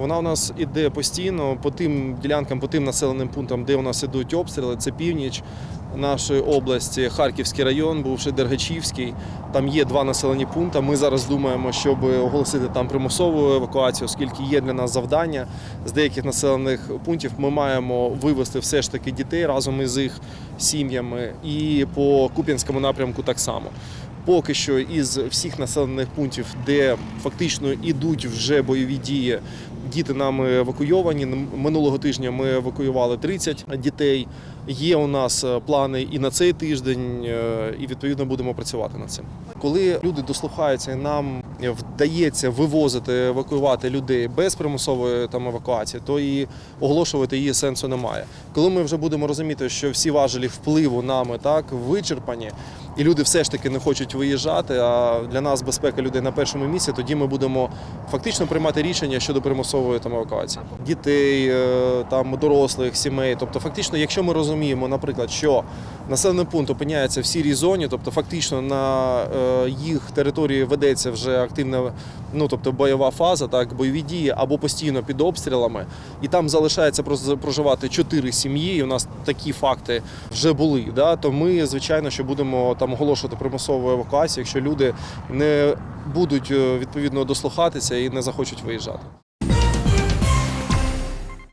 Вона у нас іде постійно по тим ділянкам, по тим населеним пунктам, де у нас ідуть обстріли. Це північ нашої області, Харківський район, бувший Дергачівський. Там є два населені пункти. Ми зараз думаємо, щоб оголосити там примусову евакуацію, оскільки є для нас завдання з деяких населених пунктів. Ми маємо вивезти все ж таки дітей разом із їх сім'ями. І по Куп'янському напрямку так само. Поки що із всіх населених пунктів, де фактично ідуть вже бойові дії, діти нами евакуйовані. Минулого тижня ми евакуювали 30 дітей. Є у нас е, плани і на цей тиждень, е, і відповідно будемо працювати над цим. Коли люди дослухаються, нам вдається вивозити, евакуювати людей без примусової там евакуації, то і оголошувати її сенсу немає. Коли ми вже будемо розуміти, що всі важелі впливу нами так вичерпані, і люди все ж таки не хочуть виїжджати. А для нас безпека людей на першому місці, тоді ми будемо фактично приймати рішення щодо примусової там евакуації дітей, е, там дорослих, сімей. Тобто, фактично, якщо ми розуміємо, наприклад, що населений пункт опиняється в сірій зоні, тобто фактично на е, їх території ведеться вже активна, ну тобто бойова фаза, так бойові дії або постійно під обстрілами, і там залишається проживати чотири сім'ї. І у нас такі факти вже були. Да, то ми звичайно, що будемо там оголошувати примусову евакуацію, якщо люди не будуть е, відповідно дослухатися і не захочуть виїжджати.